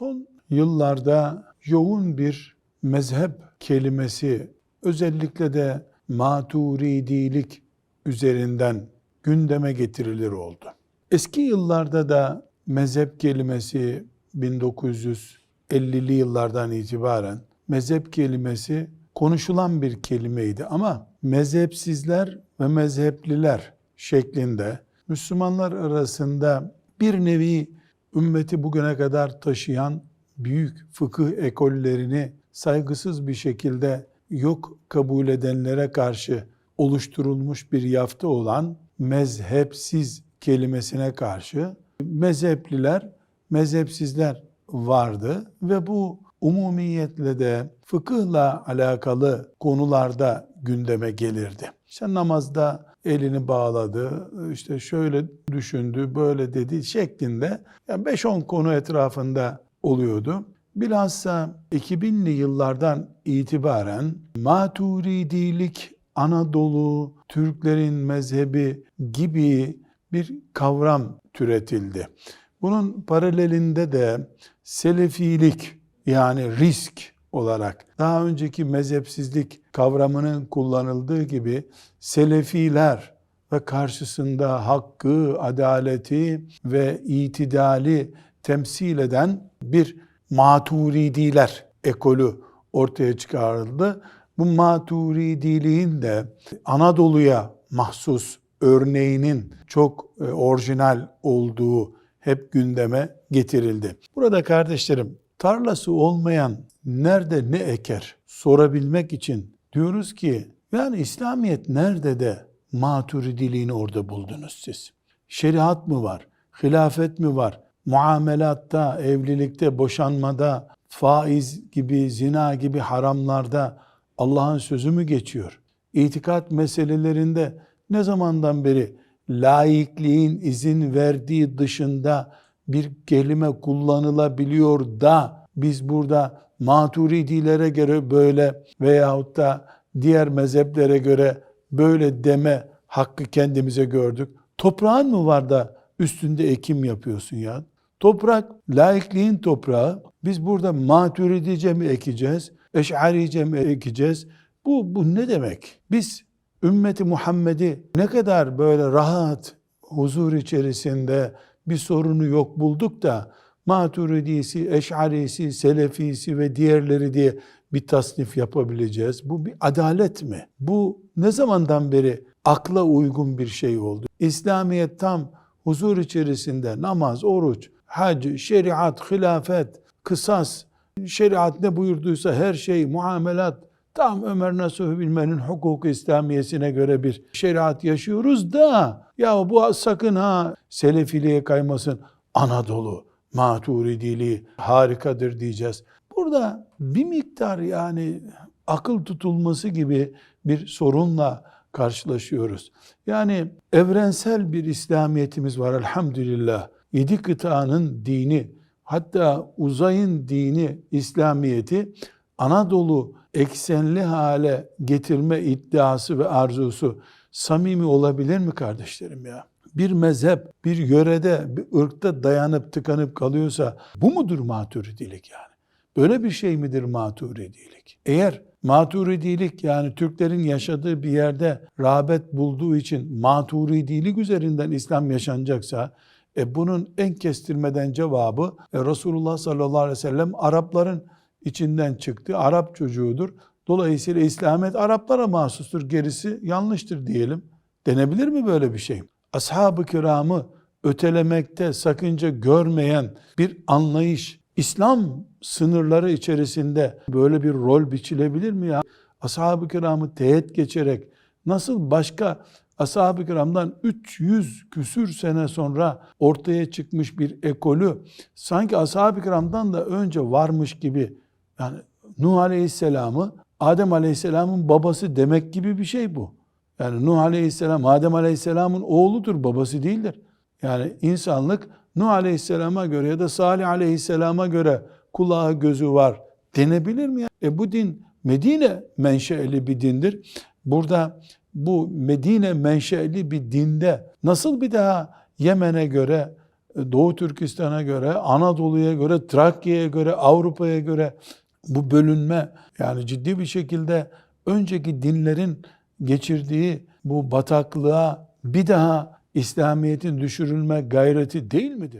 Son yıllarda yoğun bir mezhep kelimesi özellikle de maturidilik üzerinden gündeme getirilir oldu. Eski yıllarda da mezhep kelimesi 1950'li yıllardan itibaren mezhep kelimesi konuşulan bir kelimeydi ama mezhepsizler ve mezhepliler şeklinde Müslümanlar arasında bir nevi ümmeti bugüne kadar taşıyan büyük fıkıh ekollerini saygısız bir şekilde yok kabul edenlere karşı oluşturulmuş bir yafta olan mezhepsiz kelimesine karşı mezhepliler, mezhepsizler vardı ve bu umumiyetle de fıkıhla alakalı konularda gündeme gelirdi. İşte namazda elini bağladı, işte şöyle düşündü, böyle dedi şeklinde yani 5-10 konu etrafında oluyordu. Bilhassa 2000'li yıllardan itibaren maturidilik Anadolu, Türklerin mezhebi gibi bir kavram türetildi. Bunun paralelinde de selefilik yani risk olarak daha önceki mezhepsizlik kavramının kullanıldığı gibi selefiler ve karşısında hakkı, adaleti ve itidali temsil eden bir maturidiler ekolü ortaya çıkarıldı. Bu maturidiliğin de Anadolu'ya mahsus örneğinin çok e, orijinal olduğu hep gündeme getirildi. Burada kardeşlerim tarlası olmayan nerede ne eker sorabilmek için diyoruz ki yani İslamiyet nerede de maturidiliğini orada buldunuz siz? Şeriat mı var? Hilafet mi var? Muamelatta, evlilikte, boşanmada, faiz gibi, zina gibi haramlarda Allah'ın sözü mü geçiyor? İtikat meselelerinde ne zamandan beri laikliğin izin verdiği dışında bir kelime kullanılabiliyor da biz burada maturidilere göre böyle veyahut da diğer mezheplere göre böyle deme hakkı kendimize gördük. Toprağın mı var da üstünde ekim yapıyorsun ya? Toprak laikliğin toprağı. Biz burada maturidice mi ekeceğiz? Eş'arice mi ekeceğiz? Bu, bu ne demek? Biz ümmeti Muhammed'i ne kadar böyle rahat, huzur içerisinde bir sorunu yok bulduk da Maturidisi, Eş'arisi, Selefisi ve diğerleri diye bir tasnif yapabileceğiz. Bu bir adalet mi? Bu ne zamandan beri akla uygun bir şey oldu? İslamiyet tam huzur içerisinde namaz, oruç, hac, şeriat, hilafet, kısas, şeriat ne buyurduysa her şey, muamelat, tam Ömer Nasuh Bilmen'in hukuku İslamiyesine göre bir şeriat yaşıyoruz da ya bu sakın ha selefiliğe kaymasın. Anadolu, maturidiliği harikadır diyeceğiz. Burada bir miktar yani akıl tutulması gibi bir sorunla karşılaşıyoruz. Yani evrensel bir İslamiyetimiz var elhamdülillah. Yedi kıtanın dini hatta uzayın dini İslamiyeti Anadolu eksenli hale getirme iddiası ve arzusu samimi olabilir mi kardeşlerim ya? Bir mezhep, bir yörede, bir ırkta dayanıp tıkanıp kalıyorsa bu mudur maturidilik yani? Böyle bir şey midir maturidilik? Eğer maturidilik yani Türklerin yaşadığı bir yerde rağbet bulduğu için maturidilik üzerinden İslam yaşanacaksa e bunun en kestirmeden cevabı e, Resulullah sallallahu aleyhi ve sellem Arapların içinden çıktı. Arap çocuğudur. Dolayısıyla İslamiyet Araplara mahsustur. Gerisi yanlıştır diyelim. Denebilir mi böyle bir şey? Ashab-ı kiramı ötelemekte sakınca görmeyen bir anlayış, İslam sınırları içerisinde böyle bir rol biçilebilir mi ya? Ashab-ı kiramı teğet geçerek nasıl başka ashab-ı kiramdan 300 küsür sene sonra ortaya çıkmış bir ekolü sanki ashab-ı kiramdan da önce varmış gibi yani Nuh Aleyhisselam'ı Adem Aleyhisselam'ın babası demek gibi bir şey bu. Yani Nuh Aleyhisselam Adem Aleyhisselam'ın oğludur, babası değildir. Yani insanlık Nuh Aleyhisselam'a göre ya da Salih Aleyhisselam'a göre kulağı gözü var denebilir mi? E bu din Medine menşeli bir dindir. Burada bu Medine menşeli bir dinde nasıl bir daha Yemen'e göre Doğu Türkistan'a göre, Anadolu'ya göre, Trakya'ya göre, Avrupa'ya göre bu bölünme yani ciddi bir şekilde önceki dinlerin geçirdiği bu bataklığa bir daha İslamiyet'in düşürülme gayreti değil midir?